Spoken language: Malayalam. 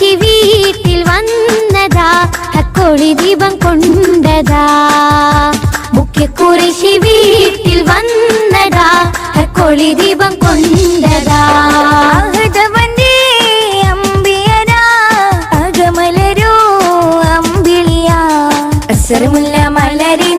മഹിഷി വീട്ടിൽ വന്നതാ ഹക്കോളി ദീപം കൊണ്ടതാ. മുഖ്യ കുറിശി വീട്ടിൽ വന്നതാ ഹക്കോളി ദീപം കൊണ്ടതാ. മലരി